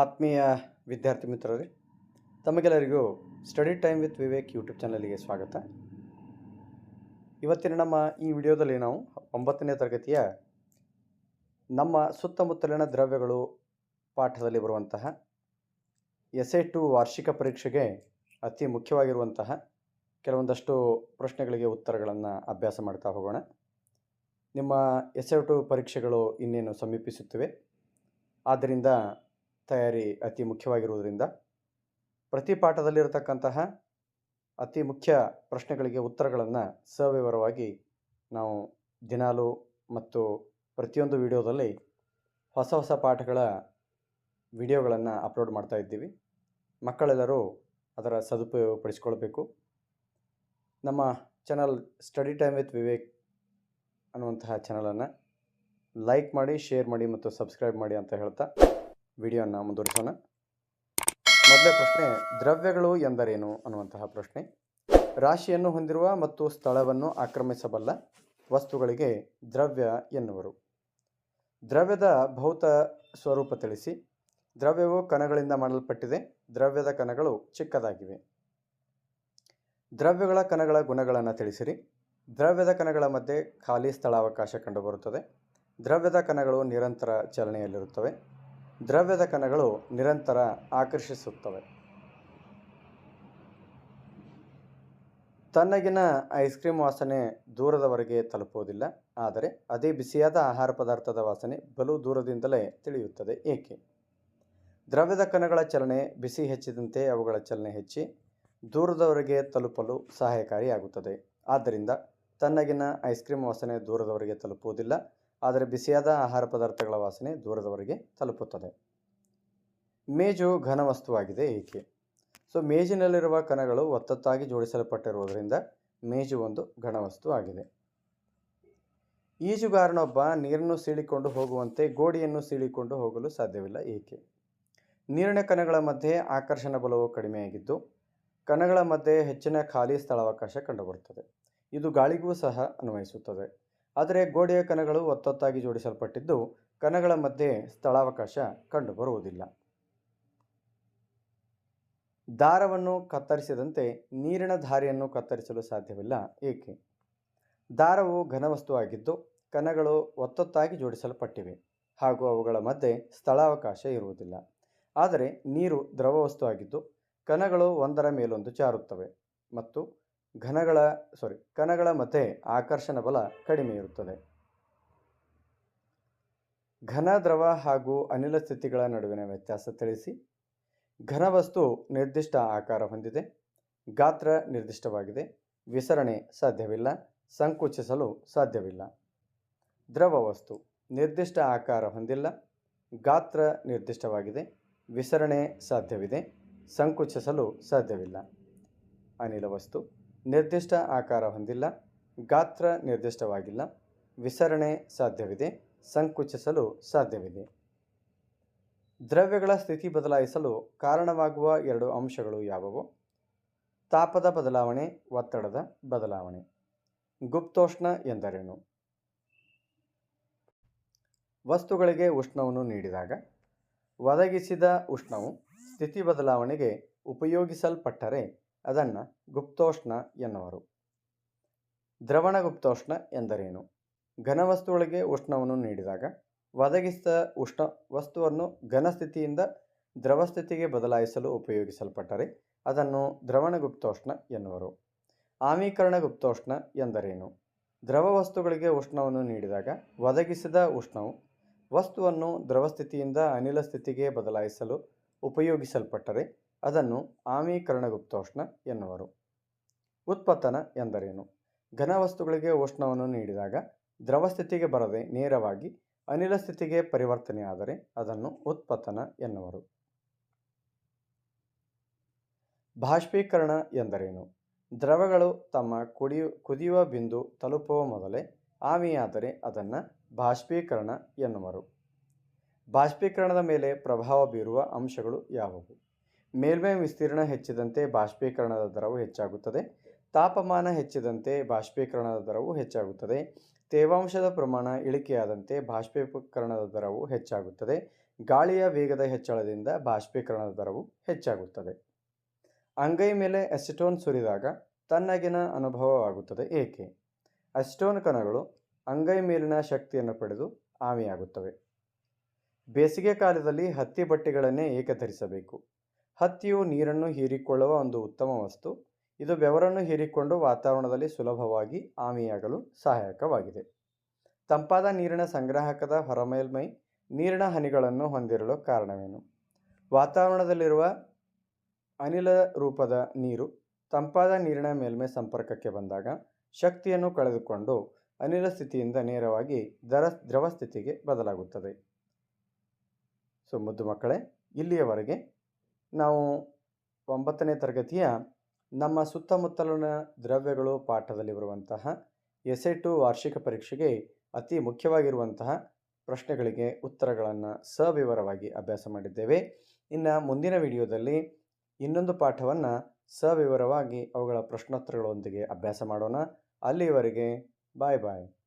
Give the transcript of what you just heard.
ಆತ್ಮೀಯ ವಿದ್ಯಾರ್ಥಿ ಮಿತ್ರರೇ, ತಮಗೆಲ್ಲರಿಗೂ study time with Vivek YouTube ಚಾನಲ್ಗೆ ಸ್ವಾಗತ. ಇವತ್ತಿನ ನಮ್ಮ ಈ ವಿಡಿಯೋದಲ್ಲಿ ನಾವು ಒಂಬತ್ತನೇ ತರಗತಿಯ ನಮ್ಮ ಸುತ್ತಮುತ್ತಲಿನ ದ್ರವ್ಯಗಳು ಪಾಠದಲ್ಲಿ ಬರುವಂತಹ ಎಸ್ ಎ ಟು ವಾರ್ಷಿಕ ಪರೀಕ್ಷೆಗೆ ಅತಿ ಮುಖ್ಯವಾಗಿರುವಂತಹ ಕೆಲವೊಂದಷ್ಟು ಪ್ರಶ್ನೆಗಳಿಗೆ ಉತ್ತರಗಳನ್ನು ಅಭ್ಯಾಸ ಮಾಡ್ತಾ ಹೋಗೋಣ. ನಿಮ್ಮ ಎಸ್ ಎ ಟು ಪರೀಕ್ಷೆಗಳು ಇನ್ನೇನು ಸಮೀಪಿಸುತ್ತಿವೆ? ಆದ್ದರಿಂದ ತಯಾರಿ ಅತಿ ಮುಖ್ಯವಾಗಿರುವುದರಿಂದ ಪ್ರತಿ ಪಾಠದಲ್ಲಿರತಕ್ಕಂತಹ ಅತಿ ಮುಖ್ಯ ಪ್ರಶ್ನೆಗಳಿಗೆ ಉತ್ತರಗಳನ್ನು ಸವಿವರವಾಗಿ ನಾವು ದಿನಾಲು ಮತ್ತು ಪ್ರತಿಯೊಂದು ವಿಡಿಯೋದಲ್ಲಿ ಹೊಸ ಹೊಸ ಪಾಠಗಳ ವಿಡಿಯೋಗಳನ್ನು ಅಪ್ಲೋಡ್ ಮಾಡ್ತಾ ಇದ್ದೀವಿ. ಮಕ್ಕಳೆಲ್ಲರೂ ಅದರ ಸದುಪಯೋಗ ಪಡಿಸ್ಕೊಳ್ಬೇಕು ನಮ್ಮ channel study time with Vivek ಅನ್ನುವಂತಹ ಚಾನಲನ್ನು ಲೈಕ್ ಮಾಡಿ, ಶೇರ್ ಮಾಡಿ ಮತ್ತು ಸಬ್ಸ್ಕ್ರೈಬ್ ಮಾಡಿ ಅಂತ ಹೇಳ್ತಾ ವಿಡಿಯೋನ ಮುಂದುವರಿಸೋಣ. ಮೊದಲೇ ಪ್ರಶ್ನೆ, ದ್ರವ್ಯಗಳು ಎಂದರೇನು ಅನ್ನುವಂತಹ ಪ್ರಶ್ನೆ. ರಾಶಿಯನ್ನು ಹೊಂದಿರುವ ಮತ್ತು ಸ್ಥಳವನ್ನು ಆಕ್ರಮಿಸಬಲ್ಲ ವಸ್ತುಗಳಿಗೆ ದ್ರವ್ಯ ಎನ್ನುವರು. ದ್ರವ್ಯದ ಭೌತ ಸ್ವರೂಪ ತಿಳಿಸಿ. ದ್ರವ್ಯವು ಕಣಗಳಿಂದ ಮಾಡಲ್ಪಟ್ಟಿದೆ. ದ್ರವ್ಯದ ಕಣಗಳು ಚಿಕ್ಕದಾಗಿವೆ. ದ್ರವ್ಯಗಳ ಕಣಗಳ ಗುಣಗಳನ್ನು ತಿಳಿಸಿರಿ. ದ್ರವ್ಯದ ಕಣಗಳ ಮಧ್ಯೆ ಖಾಲಿ ಸ್ಥಳಾವಕಾಶ ಕಂಡುಬರುತ್ತದೆ. ದ್ರವ್ಯದ ಕಣಗಳು ನಿರಂತರ ಚಲನೆಯಲ್ಲಿರುತ್ತವೆ. ದ್ರವ್ಯದ ಕಣಗಳು ನಿರಂತರ ಆಕರ್ಷಿಸುತ್ತವೆ. ತನ್ನಗಿನ ಐಸ್ ಕ್ರೀಮ್ ವಾಸನೆ ದೂರದವರೆಗೆ ತಲುಪುವುದಿಲ್ಲ, ಆದರೆ ಅದೇ ಬಿಸಿಯಾದ ಆಹಾರ ಪದಾರ್ಥದ ವಾಸನೆ ಬಲು ದೂರದಿಂದಲೇ ತಿಳಿಯುತ್ತದೆ. ಏಕೆ? ದ್ರವ್ಯದ ಕಣಗಳ ಚಲನೆ ಬಿಸಿ ಹೆಚ್ಚಿದಂತೆ ಅವುಗಳ ಚಲನೆ ಹೆಚ್ಚಿ ದೂರದವರೆಗೆ ತಲುಪಲು ಸಹಾಯಕಾರಿಯಾಗುತ್ತದೆ. ಆದ್ದರಿಂದ ತನ್ನಗಿನ ಐಸ್ ಕ್ರೀಮ್ ವಾಸನೆ ದೂರದವರೆಗೆ ತಲುಪುವುದಿಲ್ಲ ಆದರೆ ಬಿಸಿಯಾದ ಆಹಾರ ಪದಾರ್ಥಗಳ ವಾಸನೆ ದೂರದವರೆಗೆ ತಲುಪುತ್ತದೆ. ಮೇಜು ಘನ ವಸ್ತುವಾಗಿದೆ ಏಕೆ? ಸೊ, ಮೇಜಿನಲ್ಲಿರುವ ಕಣಗಳು ಒತ್ತತ್ತಾಗಿ ಜೋಡಿಸಲ್ಪಟ್ಟಿರುವುದರಿಂದ ಮೇಜು ಒಂದು ಘನವಸ್ತು ಆಗಿದೆ ಈಜುಗಾರನೊಬ್ಬ ನೀರನ್ನು ಸೀಳಿಕೊಂಡು ಹೋಗುವಂತೆ ಗೋಡೆಯನ್ನು ಸೀಳಿಕೊಂಡು ಹೋಗಲು ಸಾಧ್ಯವಿಲ್ಲ ಏಕೆ? ನೀರಿನ ಕಣಗಳ ಮಧ್ಯೆ ಆಕರ್ಷಣ ಬಲವು ಕಡಿಮೆಯಾಗಿದ್ದು, ಕಣಗಳ ಮಧ್ಯೆ ಹೆಚ್ಚಿನ ಖಾಲಿ ಸ್ಥಳಾವಕಾಶ ಕಂಡುಬರುತ್ತದೆ. ಇದು ಗಾಳಿಗೂ ಸಹ ಅನ್ವಯಿಸುತ್ತದೆ. ಆದರೆ ಗೋಡೆಯ ಕಣಗಳು ಒತ್ತೊತ್ತಾಗಿ ಜೋಡಿಸಲ್ಪಟ್ಟಿದ್ದು ಕಣಗಳ ಮಧ್ಯೆ ಸ್ಥಳಾವಕಾಶ ಕಂಡುಬರುವುದಿಲ್ಲ. ದಾರವನ್ನು ಕತ್ತರಿಸಿದಂತೆ ನೀರಿನ ಧಾರೆಯನ್ನು ಕತ್ತರಿಸಲು ಸಾಧ್ಯವಿಲ್ಲ. ಏಕೆ? ದಾರವು ಘನವಸ್ತುವಾಗಿದ್ದು ಕಣಗಳು ಒತ್ತೊತ್ತಾಗಿ ಜೋಡಿಸಲ್ಪಟ್ಟಿವೆ ಹಾಗೂ ಅವುಗಳ ಮಧ್ಯೆ ಸ್ಥಳಾವಕಾಶ ಇರುವುದಿಲ್ಲ. ಆದರೆ ನೀರು ದ್ರವ ವಸ್ತು ಆಗಿದ್ದು ಕಣಗಳು ಒಂದರ ಮೇಲೊಂದು ಚಾರುತ್ತವೆ ಮತ್ತು ಘನಗಳ ಸಾರಿ ಕಣಗಳ ಮತ್ತೆ ಆಕರ್ಷಣ ಬಲ ಕಡಿಮೆ ಇರುತ್ತದೆ. ಘನ, ದ್ರವ ಹಾಗೂ ಅನಿಲ ಸ್ಥಿತಿಗಳ ನಡುವಿನ ವ್ಯತ್ಯಾಸ ತಿಳಿಸಿ. ಘನವಸ್ತು ನಿರ್ದಿಷ್ಟ ಆಕಾರ ಹೊಂದಿದೆ. ಗಾತ್ರ ನಿರ್ದಿಷ್ಟವಾಗಿದೆ. ವಿಸರಣೆ ಸಾಧ್ಯವಿಲ್ಲ. ಸಂಕುಚಿಸಲು ಸಾಧ್ಯವಿಲ್ಲ. ದ್ರವ ವಸ್ತು ನಿರ್ದಿಷ್ಟ ಆಕಾರ ಹೊಂದಿಲ್ಲ. ಗಾತ್ರ ನಿರ್ದಿಷ್ಟವಾಗಿದೆ. ವಿಸರಣೆ ಸಾಧ್ಯವಿದೆ. ಸಂಕುಚಿಸಲು ಸಾಧ್ಯವಿಲ್ಲ. ಅನಿಲ ವಸ್ತು ನಿರ್ದಿಷ್ಟ ಆಕಾರ ಹೊಂದಿಲ್ಲ, ಗಾತ್ರ ನಿರ್ದಿಷ್ಟವಾಗಿಲ್ಲ, ವಿಸರಣೆ ಸಾಧ್ಯವಿದೆ, ಸಂಕುಚಿಸಲು ಸಾಧ್ಯವಿದೆ. ದ್ರವ್ಯಗಳ ಸ್ಥಿತಿ ಬದಲಾಯಿಸಲು ಕಾರಣವಾಗುವ ಎರಡು ಅಂಶಗಳು ಯಾವುವು? ತಾಪದ ಬದಲಾವಣೆ, ಒತ್ತಡದ ಬದಲಾವಣೆ. ಗುಪ್ತೋಷ್ಣ ಎಂದರೇನು? ವಸ್ತುಗಳಿಗೆ ಉಷ್ಣವನ್ನು ನೀಡಿದಾಗ, ಒದಗಿಸಿದ ಉಷ್ಣವು ಸ್ಥಿತಿ ಬದಲಾವಣೆಗೆ ಉಪಯೋಗಿಸಲ್ಪಟ್ಟರೆ ಅದನ್ನು ಗುಪ್ತೋಷ್ಣ ಎನ್ನುವರು. ದ್ರವಣ ಗುಪ್ತೋಷ್ಣ ಎಂದರೇನು? ಘನವಸ್ತುಗಳಿಗೆ ಉಷ್ಣವನ್ನು ನೀಡಿದಾಗ ಒದಗಿಸಿದ ಉಷ್ಣ ವಸ್ತುವನ್ನು ಘನಸ್ಥಿತಿಯಿಂದ ದ್ರವಸ್ಥಿತಿಗೆ ಬದಲಾಯಿಸಲು ಉಪಯೋಗಿಸಲ್ಪಟ್ಟರೆ ಅದನ್ನು ದ್ರವಣ ಗುಪ್ತೋಷ್ಣ ಎನ್ನುವರು. ಆಮೀಕರಣ ಗುಪ್ತೋಷ್ಣ ಎಂದರೇನು? ದ್ರವ ವಸ್ತುಗಳಿಗೆ ಉಷ್ಣವನ್ನು ನೀಡಿದಾಗ ಒದಗಿಸಿದ ಉಷ್ಣವು ವಸ್ತುವನ್ನು ದ್ರವಸ್ಥಿತಿಯಿಂದ ಅನಿಲ ಸ್ಥಿತಿಗೆ ಬದಲಾಯಿಸಲು ಉಪಯೋಗಿಸಲ್ಪಟ್ಟರೆ ಅದನ್ನು ಆಮೀಕರಣ ಗುಪ್ತೋಷ್ಣ ಎನ್ನುವರು. ಉತ್ಪತನ ಎಂದರೇನು? ಘನವಸ್ತುಗಳಿಗೆ ಉಷ್ಣವನ್ನು ನೀಡಿದಾಗ ದ್ರವ ಸ್ಥಿತಿಗೆ ಬರದೆ ನೇರವಾಗಿ ಅನಿಲ ಸ್ಥಿತಿಗೆ ಪರಿವರ್ತನೆಯಾದರೆ ಅದನ್ನು ಉತ್ಪತನ ಎನ್ನುವರು. ಬಾಷ್ಪೀಕರಣ ಎಂದರೇನು? ದ್ರವಗಳು ತಮ್ಮ ಕುಡಿಯು, ಕುದಿಯುವ ಬಿಂದು ತಲುಪುವ ಮೊದಲೇ ಆಮಿಯಾದರೆ ಅದನ್ನು ಬಾಷ್ಪೀಕರಣ ಎನ್ನುವರು. ಬಾಷ್ಪೀಕರಣದ ಮೇಲೆ ಪ್ರಭಾವ ಬೀರುವ ಅಂಶಗಳು ಯಾವುವು? ಮೇಲ್ಮೈ ವಿಸ್ತೀರ್ಣ ಹೆಚ್ಚಿದಂತೆ ಬಾಷ್ಪೀಕರಣದ ದರವು ಹೆಚ್ಚಾಗುತ್ತದೆ. ತಾಪಮಾನ ಹೆಚ್ಚಿದಂತೆ ಬಾಷ್ಪೀಕರಣದ ದರವು ಹೆಚ್ಚಾಗುತ್ತದೆ. ತೇವಾಂಶದ ಪ್ರಮಾಣ ಇಳಿಕೆಯಾದಂತೆ ಬಾಷ್ಪೀಕರಣದ ದರವು ಹೆಚ್ಚಾಗುತ್ತದೆ. ಗಾಳಿಯ ವೇಗದ ಹೆಚ್ಚಳದಿಂದ ಬಾಷ್ಪೀಕರಣದ ದರವು ಹೆಚ್ಚಾಗುತ್ತದೆ. ಅಂಗೈ ಮೇಲೆ ಅಸಿಟೋನ್ ಸುರಿದಾಗ ತನ್ನಗಿನ ಅನುಭವವಾಗುತ್ತದೆ. ಏಕೆ? ಅಸಿಟೋನ್ ಕಣಗಳು ಅಂಗೈ ಮೇಲಿನ ಶಕ್ತಿಯನ್ನು ಪಡೆದು ಆವಿಯಾಗುತ್ತವೆ. ಬೇಸಿಗೆ ಕಾಲದಲ್ಲಿ ಹತ್ತಿ ಬಟ್ಟೆಗಳನ್ನೇ ಏಕೆ ಧರಿಸಬೇಕು ಹತ್ತಿಯು ನೀರನ್ನು ಹೀರಿಕೊಳ್ಳುವ ಒಂದು ಉತ್ತಮ ವಸ್ತು. ಇದು ಬೆವರನ್ನು ಹೀರಿಕೊಂಡು ವಾತಾವರಣದಲ್ಲಿ ಸುಲಭವಾಗಿ ಆಮಿಯಾಗಲು ಸಹಾಯಕವಾಗಿದೆ. ತಂಪಾದ ನೀರಿನ ಸಂಗ್ರಾಹಕದ ಹೊರಮೇಲ್ಮೈ ನೀರಿನ ಹನಿಗಳನ್ನು ಹೊಂದಿರಲು ಕಾರಣವೇನು? ವಾತಾವರಣದಲ್ಲಿರುವ ಅನಿಲ ರೂಪದ ನೀರು ತಂಪಾದ ನೀರಿನ ಮೇಲ್ಮೈ ಸಂಪರ್ಕಕ್ಕೆ ಬಂದಾಗ ಶಕ್ತಿಯನ್ನು ಕಳೆದುಕೊಂಡು ಅನಿಲ ಸ್ಥಿತಿಯಿಂದ ನೇರವಾಗಿ ದರ, ದ್ರವ ಸ್ಥಿತಿಗೆ ಬದಲಾಗುತ್ತದೆ. ಸೊ ಮುದ್ದು ಮಕ್ಕಳೇ, ಇಲ್ಲಿಯವರೆಗೆ ನಾವು ಒಂಬತ್ತನೇ ತರಗತಿಯ ನಮ್ಮ ಸುತ್ತಮುತ್ತಲಿನ ದ್ರವ್ಯಗಳು ಪಾಠದಲ್ಲಿ ಬರುವಂತಹ ಎಸೆ ಟು ವಾರ್ಷಿಕ ಪರೀಕ್ಷೆಗೆ ಅತಿ ಮುಖ್ಯವಾಗಿರುವಂತಹ ಪ್ರಶ್ನೆಗಳಿಗೆ ಉತ್ತರಗಳನ್ನು ಸವಿವರವಾಗಿ ಅಭ್ಯಾಸ ಮಾಡಿದ್ದೇವೆ. ಇನ್ನು ಮುಂದಿನ ವಿಡಿಯೋದಲ್ಲಿ ಇನ್ನೊಂದು ಪಾಠವನ್ನು ಸವಿವರವಾಗಿ ಅವುಗಳ ಪ್ರಶ್ನೋತ್ತರಗಳೊಂದಿಗೆ ಅಭ್ಯಾಸ ಮಾಡೋಣ. ಅಲ್ಲಿಯವರೆಗೆ ಬಾಯ್ ಬಾಯ್.